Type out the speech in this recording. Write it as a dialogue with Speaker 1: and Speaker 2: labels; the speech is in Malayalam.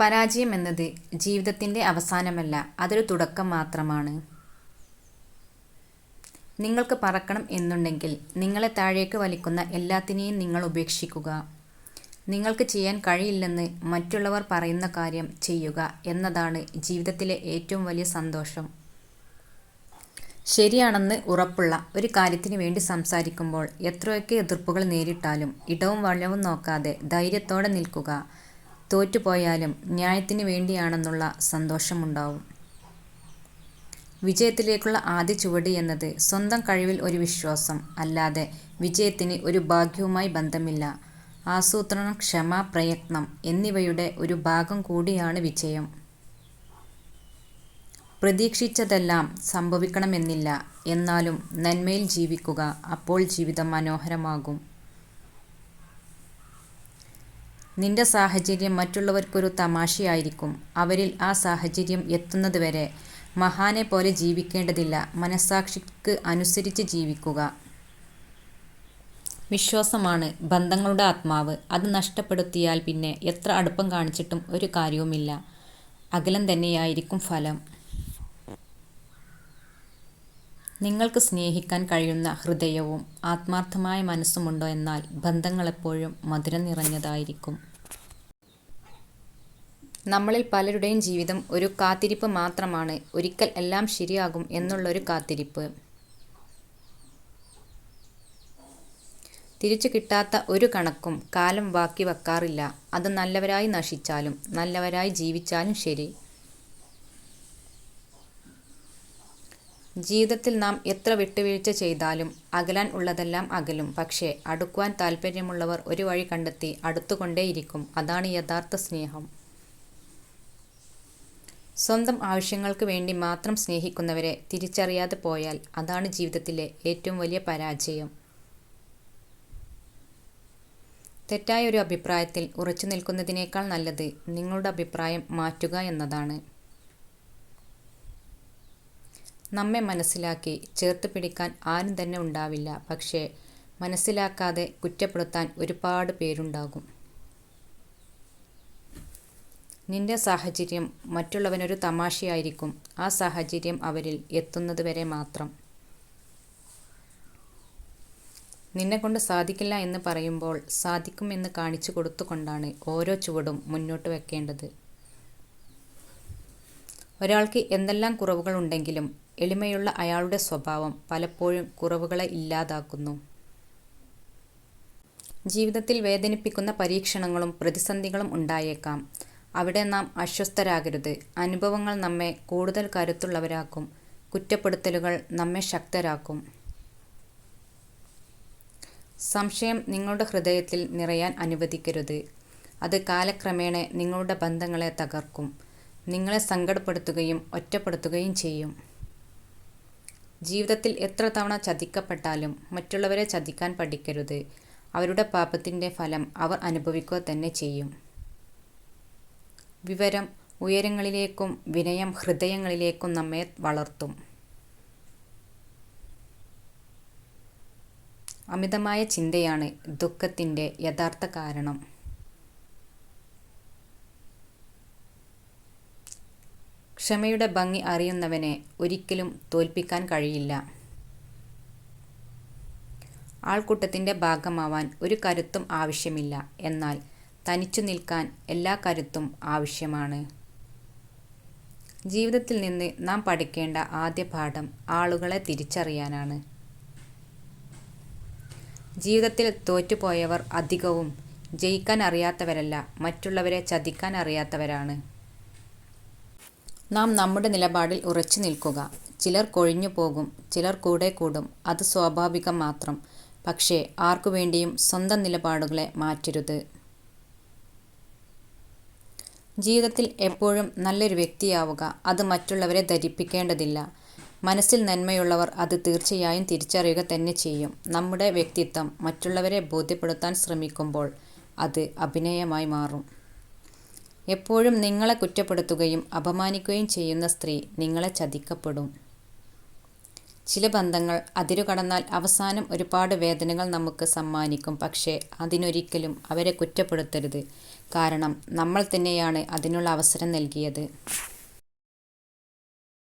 Speaker 1: പരാജയം എന്നത് ജീവിതത്തിന്റെ അവസാനമല്ല അതൊരു തുടക്കം മാത്രമാണ്. നിങ്ങൾക്ക് പറക്കണം എന്നുണ്ടെങ്കിൽ നിങ്ങളെ താഴേക്ക് വലിക്കുന്ന എല്ലാത്തിനെയും നിങ്ങൾ ഉപേക്ഷിക്കുക. നിങ്ങൾക്ക് ചെയ്യാൻ കഴിയില്ലെന്ന് മറ്റുള്ളവർ പറയുന്ന കാര്യം ചെയ്യുക എന്നതാണ് ജീവിതത്തിലെ ഏറ്റവും വലിയ സന്തോഷം. ശരിയാണെന്ന് ഉറപ്പുള്ള ഒരു കാര്യത്തിന് വേണ്ടി സംസാരിക്കുമ്പോൾ എത്രയൊക്കെ എതിർപ്പുകൾ നേരിട്ടാലും ഇടവും വള്ളവും നോക്കാതെ ധൈര്യത്തോടെ നിൽക്കുക. തോറ്റുപോയാലും ന്യായത്തിന് വേണ്ടിയാണെന്നുള്ള സന്തോഷമുണ്ടാവും. വിജയത്തിലേക്കുള്ള ആദ്യ ചുവട് എന്നത് സ്വന്തം കഴിവിൽ ഒരു വിശ്വാസം അല്ലാതെ വിജയത്തിന് ഒരു ഭാഗ്യവുമായി ബന്ധമില്ല. ആസൂത്രണം ക്ഷമ പ്രയത്നം എന്നിവയുടെ ഒരു ഭാഗം കൂടിയാണ് വിജയം. പ്രതീക്ഷിച്ചതെല്ലാം സംഭവിക്കണമെന്നില്ല. എന്നാലും നന്മയിൽ ജീവിക്കുക അപ്പോൾ ജീവിതം മനോഹരമാകും. നിന്റെ സാഹചര്യം മറ്റുള്ളവർക്കൊരു തമാശയായിരിക്കും. അവരിൽ ആ സാഹചര്യം എത്തുന്നതുവരെ മഹാനെ പോലെ ജീവിക്കേണ്ടതില്ല. മനസ്സാക്ഷിക്ക് അനുസരിച്ച് ജീവിക്കുക. വിശ്വാസമാണ് ബന്ധങ്ങളുടെ ആത്മാവ്. അത് നഷ്ടപ്പെടുത്തിയാൽ പിന്നെ എത്ര അടുപ്പം കാണിച്ചിട്ടും ഒരു കാര്യവുമില്ല. അകലം തന്നെയായിരിക്കും ഫലം. നിങ്ങൾക്ക് സ്നേഹിക്കാൻ കഴിയുന്ന ഹൃദയവും ആത്മാർത്ഥമായ മനസ്സുമുണ്ടോ എന്നാൽ ബന്ധങ്ങളെപ്പോഴും മധുരം നിറഞ്ഞതായിരിക്കും. നമ്മളിൽ പലരുടെയും ജീവിതം ഒരു കാത്തിരിപ്പ് മാത്രമാണ്. ഒരിക്കൽ എല്ലാം ശരിയാകും എന്നുള്ളൊരു കാത്തിരിപ്പ്. തിരിച്ചു കിട്ടാത്ത ഒരു കണക്കും കാലം ബാക്കി വെക്കാറില്ല. അത് നല്ലവരായി നശിച്ചാലും നല്ലവരായി ജീവിച്ചാലും ശരി. ജീവിതത്തിൽ നാം എത്ര വിട്ടുവീഴ്ച ചെയ്താലും അകലാൻ ഉള്ളതെല്ലാം അകലും. പക്ഷേ അടുക്കുവാൻ താല്പര്യമുള്ളവർ ഒരു വഴി കണ്ടെത്തി അടുത്തുകൊണ്ടേയിരിക്കും. അതാണ് യഥാർത്ഥ സ്നേഹം. സ്വന്തം ആവശ്യങ്ങൾക്ക് വേണ്ടി മാത്രം സ്നേഹിക്കുന്നവരെ തിരിച്ചറിയാതെ പോയാൽ അതാണ് ജീവിതത്തിലെ ഏറ്റവും വലിയ പരാജയം. തെറ്റായ ഒരു അഭിപ്രായത്തിൽ ഉറച്ചു നിൽക്കുന്നതിനേക്കാൾ നല്ലത് നിങ്ങളുടെ അഭിപ്രായം മാറ്റുക എന്നതാണ്. നമ്മെ മനസ്സിലാക്കി ചേർത്ത് പിടിക്കാൻ ആരും തന്നെ ഉണ്ടാവില്ല. പക്ഷേ മനസ്സിലാക്കാതെ കുറ്റപ്പെടുത്താൻ ഒരുപാട് പേരുണ്ടാകും. നിന്റെ സാഹചര്യം മറ്റുള്ളവനൊരു തമാശയായിരിക്കും. ആ സാഹചര്യം അവരിൽ എത്തുന്നത് വരെ മാത്രം. നിന്നെക്കൊണ്ട് സാധിക്കില്ല എന്ന് പറയുമ്പോൾ സാധിക്കും എന്ന് കാണിച്ചു കൊടുത്തുകൊണ്ടാണ് ഓരോ ചുവടും മുന്നോട്ട് വെക്കേണ്ടത്. ഒരാൾക്ക് എന്തെല്ലാം കുറവുകൾ ഉണ്ടെങ്കിലും എളിമയുള്ള അയാളുടെ സ്വഭാവം പലപ്പോഴും കുറവുകളെ ഇല്ലാതാക്കുന്നു. ജീവിതത്തിൽ വേദനിപ്പിക്കുന്ന പരീക്ഷണങ്ങളും പ്രതിസന്ധികളും ഉണ്ടായേക്കാം. അവിടെ നാം അസ്വസ്ഥരാകരുത്. അനുഭവങ്ങൾ നമ്മെ കൂടുതൽ കരുത്തുള്ളവരാക്കും. കുറ്റപ്പെടുത്തലുകൾ നമ്മെ ശക്തരാക്കും. സംശയം നിങ്ങളുടെ ഹൃദയത്തിൽ നിറയാൻ അനുവദിക്കരുത്. അത് കാലക്രമേണ നിങ്ങളുടെ ബന്ധങ്ങളെ തകർക്കും. നിങ്ങളെ സങ്കടപ്പെടുത്തുകയും ഒറ്റപ്പെടുത്തുകയും ചെയ്യും. ജീവിതത്തിൽ എത്ര തവണ ചതിക്കപ്പെട്ടാലും മറ്റുള്ളവരെ ചതിക്കാൻ പഠിക്കരുത്. അവരുടെ പാപത്തിന്റെ ഫലം അവർ അനുഭവിക്കുക തന്നെ ചെയ്യും. വിവരം ഉയരങ്ങളിലേക്കും വിനയം ഹൃദയങ്ങളിലേക്കും നമ്മെ വളർത്തും. അമിതമായ ചിന്തയാണ് ദുഃഖത്തിന്റെ യഥാർത്ഥ കാരണം. ക്ഷമയുടെ ഭംഗി അറിയുന്നവനെ ഒരിക്കലും തോൽപ്പിക്കാൻ കഴിയില്ല. ആൾക്കൂട്ടത്തിന്റെ ഭാഗമാവാൻ ഒരു കരുത്തും ആവശ്യമില്ല. എന്നാൽ തനിച്ചു നിൽക്കാൻ എല്ലാ കരുത്തും ആവശ്യമാണ്. ജീവിതത്തിൽ നിന്ന് നാം പഠിക്കേണ്ട ആദ്യ പാഠം ആളുകളെ തിരിച്ചറിയാനാണ്. ജീവിതത്തിൽ തോറ്റുപോയവർ അധികവും ജയിക്കാൻ അറിയാത്തവരല്ല മറ്റുള്ളവരെ ചതിക്കാൻ അറിയാത്തവരാണ്. നാം നമ്മുടെ നിലപാടിൽ ഉറച്ചു നിൽക്കുക. ചിലർ കൊഴിഞ്ഞു പോകും ചിലർ കൂടെ കൂടും. അത് സ്വാഭാവികം മാത്രം. പക്ഷേ ആർക്കു വേണ്ടിയും സ്വന്തം നിലപാടുകളെ മാറ്റരുത്. ജീവിതത്തിൽ എപ്പോഴും നല്ലൊരു വ്യക്തിയാവുക. അത് മറ്റുള്ളവരെ ധരിപ്പിക്കേണ്ടതില്ല. മനസ്സിൽ നന്മയുള്ളവർ അത് തീർച്ചയായും തിരിച്ചറിയുക തന്നെ ചെയ്യും. നമ്മുടെ വ്യക്തിത്വം മറ്റുള്ളവരെ ബോധ്യപ്പെടുത്താൻ ശ്രമിക്കുമ്പോൾ അത് അഭിനയമായി മാറും. എപ്പോഴും നിങ്ങളെ കുറ്റപ്പെടുത്തുകയും അപമാനിക്കുകയും ചെയ്യുന്ന സ്ത്രീ നിങ്ങളെ ചതിക്കപ്പെടും. ചില ബന്ധങ്ങൾ അതിരുകടന്നാൽ അവസാനം ഒരുപാട് വേദനകൾ നമുക്ക് സമ്മാനിക്കും. പക്ഷേ അതിനൊരിക്കലും അവരെ കുറ്റപ്പെടുത്തരുത്. കാരണം നമ്മൾ തന്നെയാണ് അതിനുള്ള അവസരം നൽകിയത്.